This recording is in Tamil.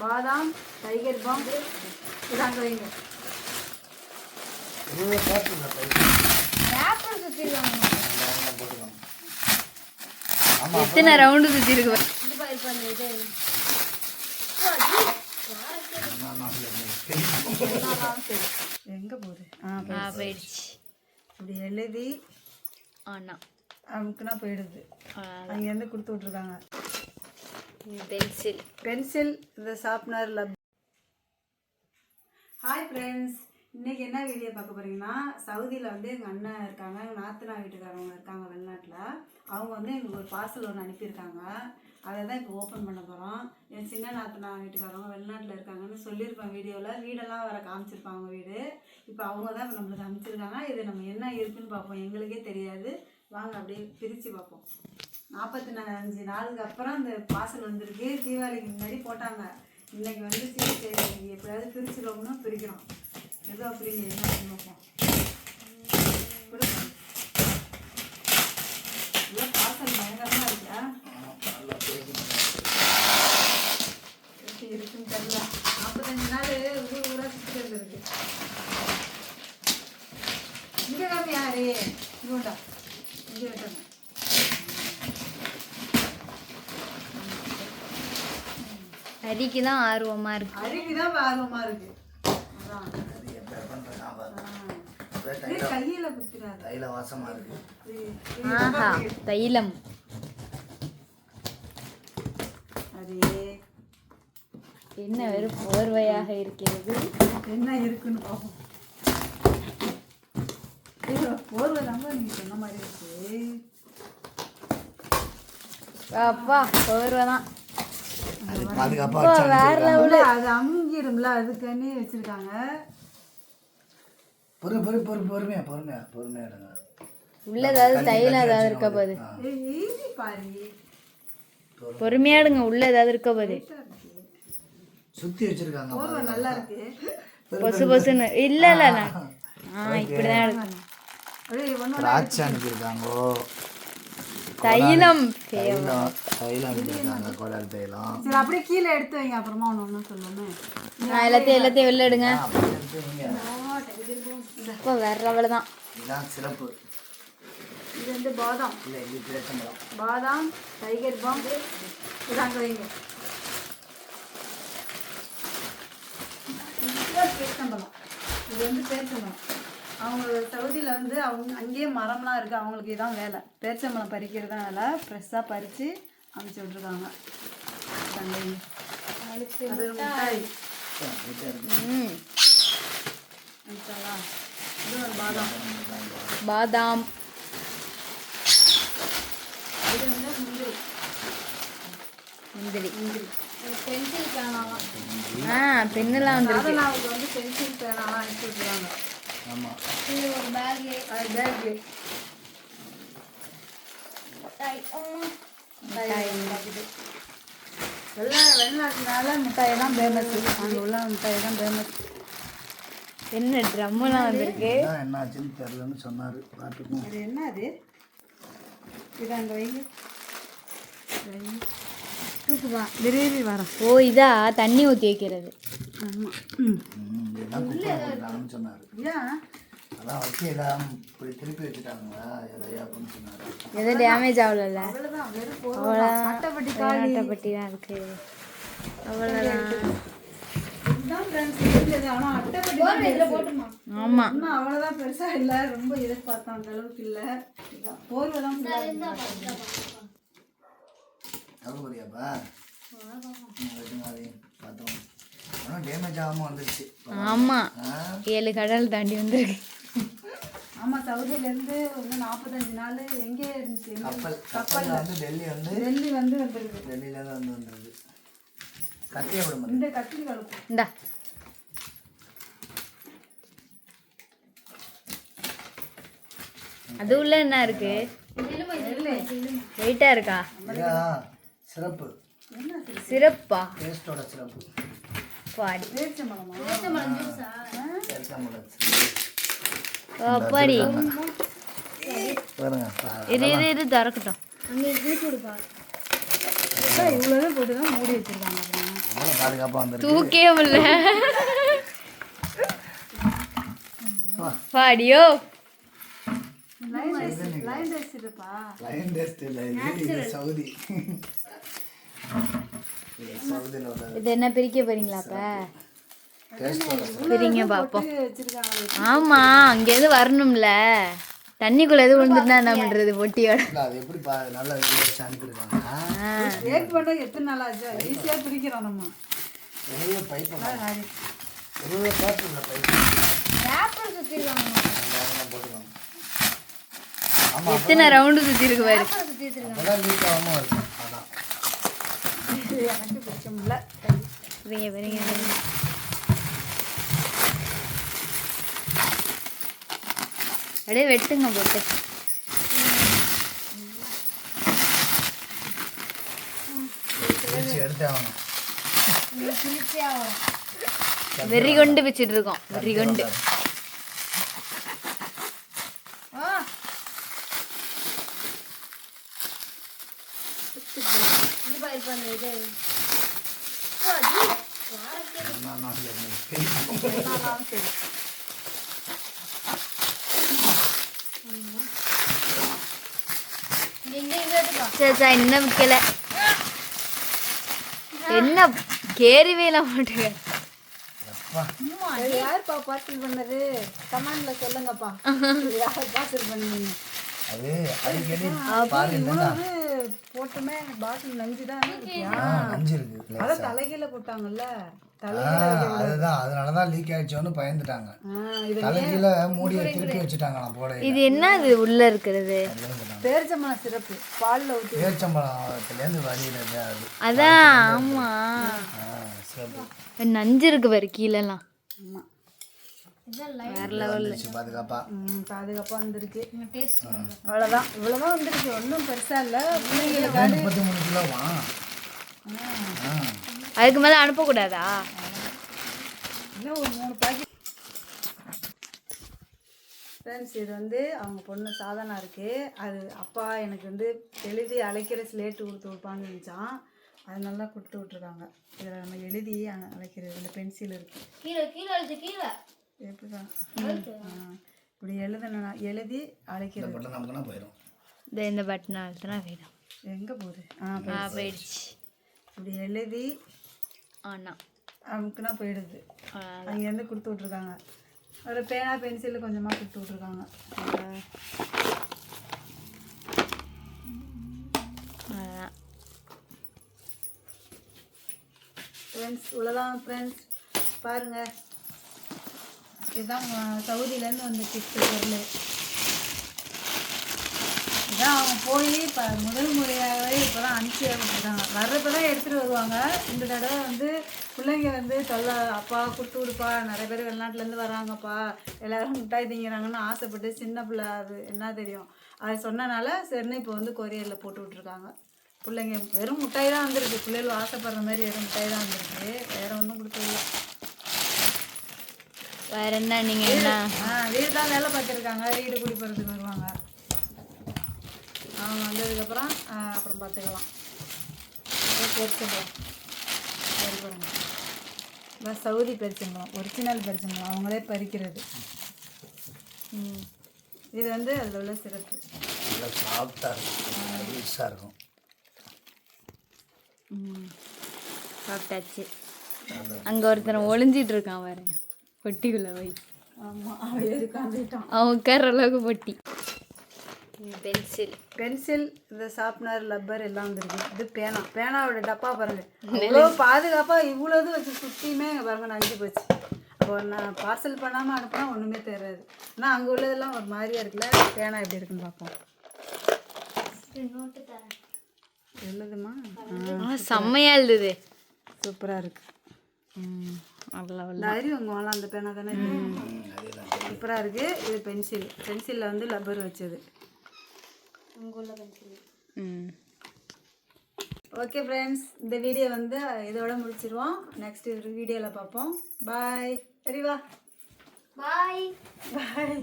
பாதாம் டைகர் பாம் இதாங்க வைங்க எத்தனை ரவுண்டு சுற்றி இருக்கு எங்கே போகுது போயிடுச்சு. இப்படி எழுதி ஆனா அமுக்குனா போயிடுது. அங்கேருந்து கொடுத்து விட்ருக்காங்க பென்சில் பென்சில் இந்த ஷார்ப்னர் லப் ஹாய் ஃப்ரெண்ட்ஸ் இன்றைக்கி என்ன வீடியோ பார்க்க போகிறீங்கன்னா சவுதியில் வந்து எங்கள் அண்ணன் இருக்காங்க எங்கள் நாத்தனா வீட்டுக்காரவங்க இருக்காங்க வெளிநாட்டில். அவங்க வந்து எங்களுக்கு ஒரு பார்சல் ஒன்று அனுப்பியிருக்காங்க. அதை தான் இப்போ ஓப்பன் பண்ண போகிறோம் என் சின்ன நாத்தனா வீட்டுக்காரவங்க வெளிநாட்டில் இருக்காங்கன்னு சொல்லியிருப்பேன் வீடியோவில் வீடெல்லாம் வேறு காமிச்சிருப்பாங்க வீடு. இப்போ அவங்க தான் நம்மளுக்கு அனுப்பிச்சிருக்காங்க. இது நம்ம என்ன இருக்குதுன்னு பார்ப்போம். எங்களுக்கே தெரியாது. வாங்க அப்படியே பிரித்து பார்ப்போம். நாற்பத்தி அஞ்சு நாளுக்கு அப்புறம் அந்த பார்சல் வந்திருக்கு. தீபாவளிக்கு முன்னாடி போட்டாங்க. இன்னைக்கு வந்து சரி சரி எப்படியாவது பிரிச்சுக்கோம்னா பிரிக்கிறோம். ஏதோ அப்படி என்ன பண்ணி பார்ப்போம் பார்சல் பயங்கரமாக இருக்கா. எப்படி இருக்குன்னு தெரியல. நாற்பத்தஞ்சு நாள் ஊர் ஊராக சுற்றி வந்துருக்கு. இங்கே காமி யாரு இங்கோண்டா இங்கே வெட்டணும் ஹரிக்கு தான் ஆர்வமா இருக்கு. அருவி தான் ஆர்வமா இருக்கு தைல ஆஹா தைலம். என்ன வெறும் போர்வையாக இருக்கிறது? என்ன இருக்குன்னு பார்ப்போம் போர்வை தாங்க நீங்க சொன்ன மாதிரி இருக்கு. அப்பா போர்வை தான் பாதுகாப்பாக வேற உள்ள அது அமுங்கிடும்ல அதுக்கானே வச்சிருக்காங்க. பொறு பொறு பொறு பொறுமையா பொறுமையா பொறுமையா எடுங்க உள்ள ஏதாவது தைலம் ஏதாவது இருக்க போகுது பாரு. பொறுமையாடுங்க உள்ள ஏதாவது இருக்க போகுது சுற்றி வச்சிருக்காங்க நல்லா இருக்கு பொசு பொசுன்னு. இல்ல இல்ல நான் ஆ இப்படிதான் ஒன்றும் திராட்சை அனுப்பியிருக்காங்கோ. தைலம் தைலம் தைலம் குடல் தைலம். சரி அப்படியே கீழே எடுத்து வைங்க. அப்புறமா ஒன்று ஒன்றும் சொல்லணும் நான் எல்லாத்தையும் எல்லாத்தையும் வெளில எடுங்க. வைங்க. இப்போ வேற லெவல் தான் இதுதான் சிறப்பு. இது வந்து பாதாம். இல்லை இது பேசம்பரம் பாதாம் டைகர் பாம். இதாங்க வைங்க இதுதான் பேரிச்சம்பழம் இது வந்து பேரிச்சம்பழம் அவங்க சவுதியில் வந்து அவங்க அங்கேயே மரம்லாம் இருக்குது அவங்களுக்கு இதான் வேலை. பேரிச்சம்பழம் பறிக்கிறது தான் வேலை ஃப்ரெஷ்ஷாக பறித்து அனுப்பிச்சி விட்ருக்காங்க. அது மிட்டாய். ம். அனுப்பிச்சாலா இது ஒரு பாதாம். பாதாம். இது வந்து முந்திரி. முந்திரி. முந்திரி. பென்சில் பேனாலாம் ஆ? பெண்ணெல்லாம் வந்துருக்கு. வந்து பென்சில் பேனாலாம் அனுப்பிச்சி விட்ருக்காங்க ஆமாம் இது ஒரு பேகு அது பேகு வெளிநாட்டுனால மிட்டாய். தான் ஃபேமஸ் அங்கே உள்ள மிட்டாய் தான் ஃபேமஸ் என்ன ட்ரம்மெல்லாம் வந்திருக்கு? என்ன ஆச்சுன்னு தெரிலன்னு சொன்னார். பார்த்துக்கும் அது என்ன அது இது அங்கே வைங்க. வைங்க. தூக்குவா விரைவி வரேன் ஓ இதா? தண்ணி ஊற்றி வைக்கிறது. ஆமாம் சொன்னார். அதான் வச்சு எல்லாம் இப்படி திருப்பி வச்சுட்டாங்களா? எதையா அப்படின்னு சொன்னார். எதுவும் டேமேஜ் அவ்வளோதான் அட்டைப்பட்டி காலி. அட்டைப்பட்டி தான் இருக்கு அவ்வளோதான் இதுதான் ஃப்ரெண்ட்ஸ் இருந்தது ஆனால் அட்டைப்பட்டி தான் இதில் போட்டுமா? ஆமாம் இன்னும் அவ்வளோதான் பெருசாக இல்லை. ரொம்ப எதிர்பார்த்தோம் அந்த அளவுக்கு இல்லை. போர்வை தான் பார்த்தோம் டேமேஜ் ஆகாமல் வந்துருச்சு. ஆமாம் ஆ? ஏழு கடல் தாண்டி வந்திருக்கு. ஆமா சவுதியிலேருந்து வந்து நாற்பத்தஞ்சு நாள் எங்கே இருந்துச்சு? கப்பல் கப்பலில் வந்து டெல்லி வந்து டெல்லி வந்து வந்திருக்கு டெல்லியிலேருந்து வந்து வந்துருது கத்தியை விட இந்த கத்திரி கலப்பு. இந்தா. அது உள்ள என்ன இருக்கு? வெயிட்டா இருக்கா? சிறப்பு. சிறப்பா? டேஸ்டோட சிறப்பு. பாடி. அப்பாடி பாருங்க இது இது இது திறக்கட்டும். தூக்கவே முடியல பாடியோ? லைன் வச்சிருப்பா லயன் டெஸ்ட் இல்லை இது இது சவுதி. இது என்ன பிரிக்க போறீங்களா அப்ப? பிரிங்க பாப்போம். ஆமா அங்கேருந்து வரணும்ல? தண்ணிக்குள்ள எது விழுந்துட்டா என்ன பண்றது பொட்டியோட? இல்லை அது எப்படி பா நல்லா பண்ண எத்தனை நாள் ஆச்சு? ஈஸியாக பிரிக்கிறோம் நம்ம. வெளியே பைப் வெளியே பேப்பர் இல்லை பைப் போட்டுக்கோங்க. ஆமாம் எத்தனை ரவுண்டு சுத்தி இருக்கு பாரு. அதான் எனக்கு பிடிக்க முடியல பிரிங்க பிரிங்க பிரிங்க. அப்படியே வெட்டுங்க போட்டு. வெறி கொண்டு வச்சுட்டு இருக்கோம் வெறி கொண்டு நான் நான் இல்லை. என்னாலும் சரி இன்னும் விற்கல என்ன எப்பா இது யாருப்பா பார்சல் பண்ணது? கமெண்ட்ல சொல்லுங்கப்பா இது யார் பார்சல் பண்ணீங்க போட்டுமே பாட்டில் நஞ்சு தான் இருக்கியா நஞ்சு இருக்கு அதான் தலைகீழ போட்டாங்கல்ல? அதுதான் அதனால தான் லீக் ஆயிடுச்சோன்னு பயந்துட்டாங்க. தலைகீழ மூடியை திருப்பி வச்சுட்டாங்களாம் போட இது என்ன உள்ள இருக்கிறது? பேரிச்சம்பழம் சிறப்பு பாலில் ஊற்றி அது. அதான் ஆமா. சிறப்பு நஞ்சு இருக்கு பாரு கீழெல்லாம் ஆமாம் வேற பாதுகாப்பாக வந்திருக்கு. அவ்வளோதான் இவ்வளோதான் வந்திருக்கு. ஒன்றும் பெருசாக இல்லை. பிள்ளைங்களுக்கு முப்பத்தி மூணு கிலோவா ஆ. அதுக்கு மேல அனுப்பக்கூடாதா? இன்னும் ஒரு மூணு பாக்கெட் ஃப்ரெண்ட்ஸ் இது வந்து அவங்க பொண்ணு சாதனா இருக்கு. அது அப்பா எனக்கு வந்து எழுதி அழைக்கிற ஸ்லேட்டு கொடுத்து விட்பான்னு நினச்சான். அது நல்லா கொடுத்து விட்ருக்காங்க இதில் நம்ம எழுதி அழைக்கிறது. இதில் பென்சில் இருக்கு. கீழே கீழே அழுத்து கீழே. எப்படிதான்? ஆ, இப்படி எழுதணும்னா எழுதி அழைக்கிறது. பட்டன் நமக்குன்னா போயிடும். இந்த இந்த பட்டன் அழுத்தினா போயிடும். எங்கே போகுது? ஆ போயிடுச்சு. இப்படி எழுதி ஆனா. அமுக்குனா போயிடுது. அங்கேருந்து கொடுத்து விட்ருக்காங்க ஒரு பேனா பென்சில் கொஞ்சமாக கொடுத்து விட்ருக்காங்க. ஃப்ரெண்ட்ஸ் இவ்வளோதான் ஃப்ரெண்ட்ஸ் பாருங்கள் இதுதான் சவுதியிலேருந்து வந்த கிஃப்ட் பொருள். இதான் அவங்க போய் இப்போ முதல் முறையாகவே இப்போ தான் அனுப்பிச்சி விட்டுருக்காங்க வர்றப்ப தான் எடுத்துகிட்டு வருவாங்க. இந்த தடவை வந்து பிள்ளைங்க வந்து சொல்ல அப்பா கொடுத்து விடுப்பா நிறைய பேர் வெளிநாட்டிலேருந்து வராங்கப்பா எல்லோரும் மிட்டாய் திங்கிறாங்கன்னு ஆசைப்பட்டு சின்ன பிள்ளை அது என்ன தெரியும். அது சொன்னனால சரின்னு இப்போ வந்து கொரியரில் போட்டு விட்ருக்காங்க பிள்ளைங்க வெறும் மிட்டாய் தான் வந்துருக்கு. பிள்ளைகள் ஆசைப்படுற மாதிரி வெறும் மிட்டாய் தான் வந்துருக்கு. வேறு ஒன்றும் கொடுத்ததில்ல வேற என்ன நீங்க என்ன? ஆ வீடு தான் வேலை பார்த்துருக்காங்க. வீடு குடி போகிறதுக்கு வருவாங்க. அவங்க வந்ததுக்கப்புறம் அப்புறம் பார்த்துக்கலாம். பெருச்சம்பளம் சரி பாருங்க. இதான் சவுதி பெருச்சம்பளம் ஒரிஜினல் பெருச்சம்பளம் அவங்களே பறிக்கிறது. ம். இது வந்து அதில் உள்ள சிறப்பு. நல்லா சாஃப்டாக இருக்கும். ம். சாப்பிட்டாச்சு அங்க ஒருத்தன் ஒளிஞ்சிட்டு இருக்கான் பாருங்க. பொட்டிக்குள்ள ஆமாம் அவன் உட்கார்ற அளவுக்கு பொட்டி. பென்சில். பென்சில் இந்த ஷார்ப்னர் லப்பர் எல்லாம் வந்துருக்கு. இது பேனா. பேனாவோட டப்பா பாருங்க. இவ்வளோ பாதுகாப்பாக இவ்வளோது வச்சு சுற்றியுமே பாருங்க நஞ்சு போச்சு. அப்போ நான் பார்சல் பண்ணாமல் அனுப்புனா ஒன்றுமே தெரியாது. ஆனால் அங்கே உள்ளதெல்லாம் ஒரு மாதிரியா இருக்குல்ல? பேனா எப்படி இருக்குன்னு பார்ப்போம். எழுதுமா? ஆ செம்மையா இருந்தது சூப்பராக இருக்கு. ம். உங்க வாங்கலாம் அந்த பேனா தானே சூப்பராக இருக்குது இது பென்சில் பென்சிலில் வந்து லப்பர் வச்சது. ம். ஓகே ஃப்ரெண்ட்ஸ் இந்த வீடியோ வந்து இதோட முடிச்சிருவோம். நெக்ஸ்ட் வீடியோவில் பார்ப்போம். பாய் சரிவா பாய் பாய்